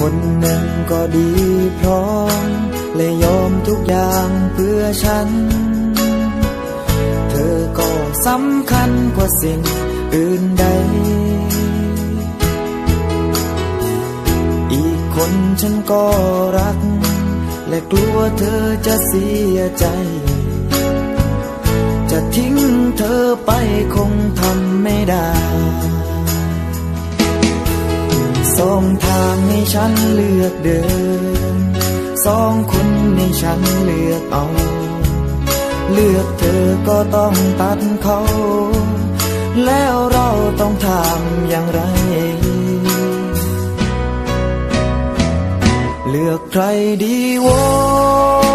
คนหนึ่งก็ดีพร้อมและยอมทุกอย่างเพื่อฉัน เธอก็สำคัญกว่าสิ่งอื่นใด อีกคนฉันก็รัก และกลัวเธอจะเสียใจ จะทิ้งเธอไปคงทำไม่ได้ สองทางให้ฉันเลือกเดิน สองคนให้ฉันเลือกเอา เลือกเธอก็ต้องตัดเขา แล้วเราต้องทำอย่างไร เลือกใครดีวะ